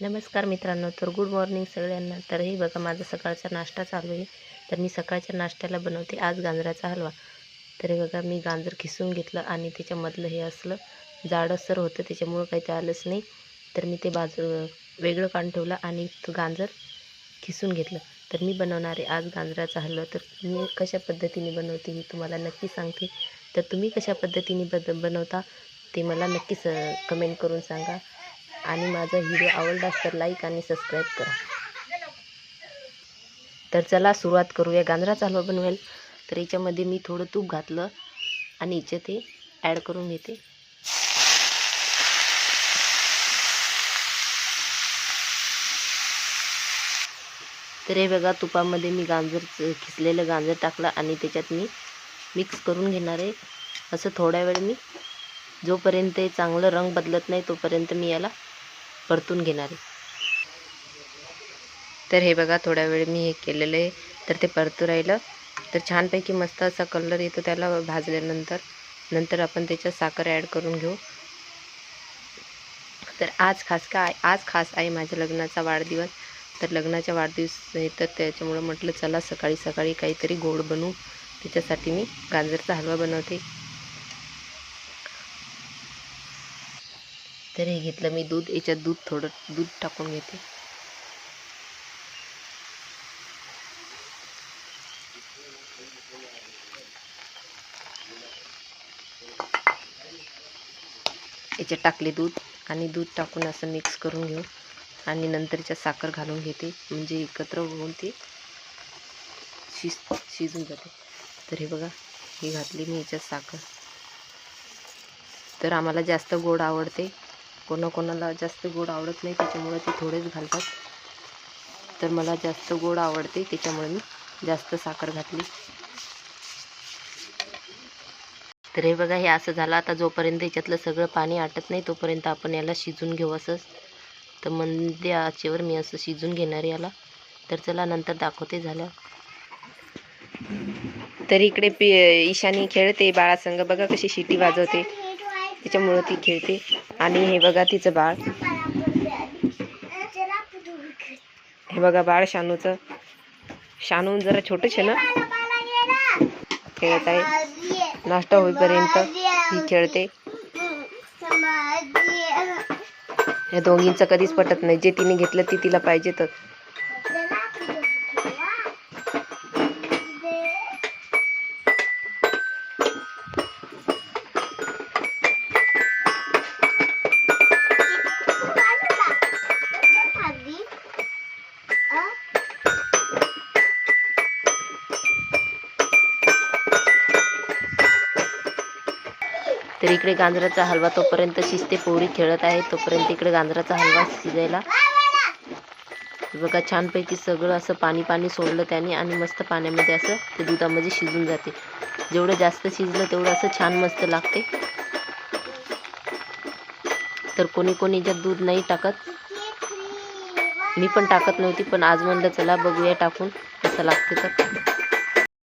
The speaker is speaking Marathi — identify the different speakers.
Speaker 1: नमस्कार मित्रांनो तर गुड मॉर्निंग सगळ्यांना. तर हे बघा माझा सकाळचा नाश्ता चालू आहे. तर मी सकाळच्या नाश्त्याला बनवते आज गाजराचा हलवा. तर हे बघा मी गाजर खिसून घेतलं आणि त्याच्यामधलं हे असलं जाडसर होतं त्याच्यामुळं काही ते आलंच नाही. तर मी ते बाजू वेगळं काढून ठेवलं आणि तो गाजर खिसून घेतलं. तर मी बनवणार आहे आज गाजराचा हलवा. तर मी कशा पद्धतीने बनवते मी तुम्हाला नक्की सांगते. तर तुम्ही कशा पद्धतीने बद बनवता ते मला नक्कीच कमेंट करून सांगा. आणि माझा व्हिडिओ आवडलास तर लाईक आणि सबस्क्राईब करा. तर चला सुरुवात करूया. गांजराचा हलवा बनवेल. तर याच्यामध्ये मी थोडं तूप घातलं आणि याचे ते ॲड करून घेते. तर हे बघा तुपामध्ये मी गाजर खिसलेलं गाजर टाकलं आणि त्याच्यात मी मिक्स करून घेणार आहे. असं थोड्या वेळ मी जोपर्यंत हे चांगलं रंग बदलत नाही तोपर्यंत मी याला परतून घेणार आहे. तर हे बघा थोड्या वेळ मी हे केलेलं आहे. तर ते परतू राहिलं. तर छानपैकी मस्त असा कलर येतो त्याला भाजल्यानंतर. नंतर आपण त्याच्यात साखर ॲड करून घेऊ. तर आज खास का आज खास आहे माझ्या लग्नाचा वाढदिवस. तर लग्नाच्या वाढदिवस तर त्याच्यामुळं म्हटलं चला सकाळी सकाळी काहीतरी गोड बनवू. त्याच्यासाठी मी गाजरचा हलवा बनवते. तर हे घेतलं. मी दूध याच्यात दूध थोडं दूध टाकून घेते. याच्यात टाकले दूध आणि दूध टाकून असं मिक्स करून घेऊ. आणि नंतरच्या साखर घालून घेते. म्हणजे एकत्र होऊन ते शिज शिजून जाते. तर हे बघा हे घातली मी याच्यात साखर. तर आम्हाला जास्त गोड आवडते. कोणाकोणाला जास्त गोड आवडत नाही त्याच्यामुळे ते थोडेच घालतात. तर मला जास्त गोड आवडते त्याच्यामुळे मी जास्त साखर घातली. तर हे बघा हे असं झालं. आता जोपर्यंत याच्यातलं सगळं पाणी आटत नाही तोपर्यंत आपण याला शिजून घेऊ असंच तर मंद आचेवर मी असं शिजून घेणार याला. तर चला नंतर दाखवते झालं तर इकडे पी ईशानी खेळते बाळासंग. बघा कशी शिटी वाजवते. त्याच्यामुळं ती खेळते. आणि हे बघा तिचं बाळ. हे बघा बाळ शानूचं. शानू जरा छोटंच आहे ना? खेळत आहे. नाश्ता होईपर्यंत ही खेळते. या दोघींचं कधीच पटत नाही. जे तिने घेतलं ती तिला पाहिजे तर इकडे गांजराचा हलवा तोपर्यंत शिजते. पोळी खेळत आहे. तोपर्यंत इकडे गांजराचा हलवा शिजायला. बघा छानपैकी सगळं असं पाणी पाणी सोडलं त्याने आणि मस्त पाण्यामध्ये असं ते दुधामध्ये शिजून जाते. जेवढं जास्त शिजलं तेवढं असं छान मस्त लागते. तर कोणी कोणी याच्यात दूध नाही टाकत. मी पण टाकत नव्हती पण आज म्हणलं चला बघूया टाकून कसं लागते तर.